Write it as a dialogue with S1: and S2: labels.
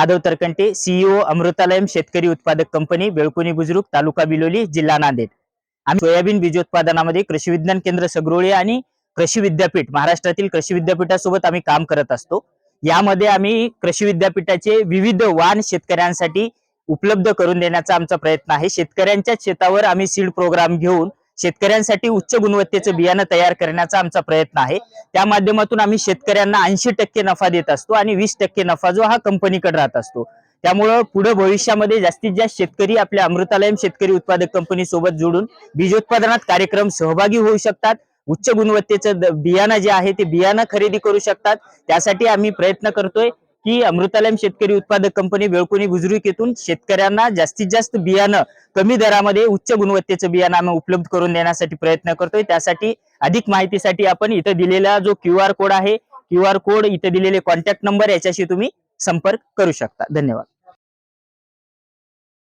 S1: Madhav तरकंटे CEO अमृतालयम शेतकरी उत्पादक company Belkuni बुजुर्ग तालुका बिलोली जिल्हा नांदेड. आम्ही सोयाबीन बीजोत्पादनामध्ये कृषी विज्ञान केंद्र सगरोळी आणि कृषी विद्यापीठ महाराष्ट्रातील कृषी विद्यापीठासोबत आम्ही काम करत असतो. यामध्ये आम्ही कृषी विद्यापीठाचे विविध वाण शेतकऱ्यांसाठी उपलब्ध करून देण्याचा आमचा प्रयत्न आहे. शेतकऱ्यांच्या शेतावर आम्ही सीड प्रोग्राम घेऊन शेतकऱ्यांसाठी उच्च गुणवत्तेचं बियाणं तयार करण्याचा आमचा प्रयत्न आहे. त्या माध्यमातून आम्ही शेतकऱ्यांना ऐंशी टक्के नफा देत असतो आणि वीस टक्के नफा जो हा कंपनीकडे राहत असतो. त्यामुळं पुढे भविष्यामध्ये जास्तीत जास्त शेतकरी आपल्या अमृतालयम शेतकरी उत्पादक कंपनी सोबत जोडून बीजोत्पादनात कार्यक्रम सहभागी होऊ शकतात. उच्च गुणवत्तेचं बियाणं जे आहे ते बियाणं खरेदी करू शकतात. त्यासाठी आम्ही प्रयत्न करतोय. की अमृतालयम शेतकरी उत्पादक कंपनी बेळकुणी बुजुर्ग येथून शेतकऱ्यांना जास्तीत जास्त बियाणं कमी दरामध्ये उच्च गुणवत्तेचं बियाणं आम्ही उपलब्ध करून देण्यासाठी प्रयत्न करतोय. त्यासाठी अधिक माहितीसाठी आपण इथं दिलेला जो क्यू आर कोड आहे क्यू आर कोड इथे दिलेले कॉन्टॅक्ट नंबर याच्याशी तुम्ही संपर्क करू शकता. धन्यवाद.